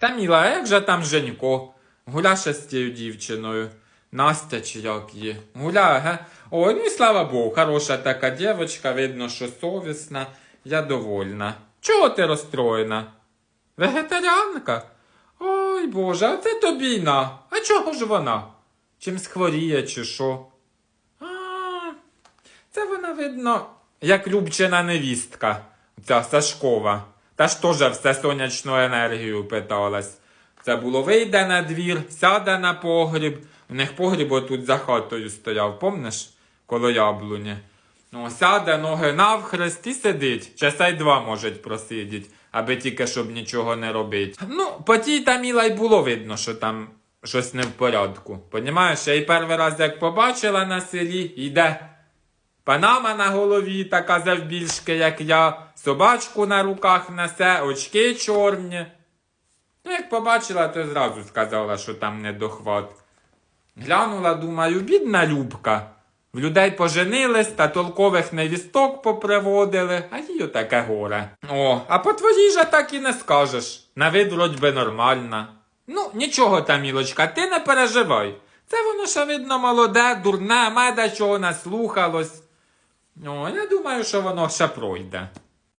Та міла, як же там Женько? Гуля ще з тією дівчиною. Настя чи як її? Гуляє, ге? Ой, ну і слава Богу, хороша така дівчинка, видно, що совісна. Я довольна. Чого ти розстроєна? Вегетаріанка? Ой Боже, а це тобі на. А чого ж вона? Чим схворіє, чи що? А, це вона, видно, як Любчина невістка, ця Сашкова. Та ж теж все сонячну енергію питалась. Це було вийде на двір, сяде на погріб. У них погріб отут за хатою стояв, помниш? Коло яблуні. Ну, сяде ноги навхрест і сидить. Часа й два можуть просидіть, аби тільки щоб нічого не робити. Ну, по тій та міла й було видно, що там щось не в порядку. Понімаєш, я й перший раз як побачила на селі, йде Панама на голові, така завбільшки, як я, собачку на руках несе, очки чорні. Ну, як побачила, то зразу сказала, що там недохват. Глянула, думаю, бідна Любка. В людей поженились та толкових невісток поприводили, а їй таке горе. О, а по твоїй же так і не скажеш. На вид вроді би нормальна. Ну, нічого там, мілочка, ти не переживай. Це воно ще видно молоде, дурне, меда чого наслухалось. О, я думаю, що воно все пройде.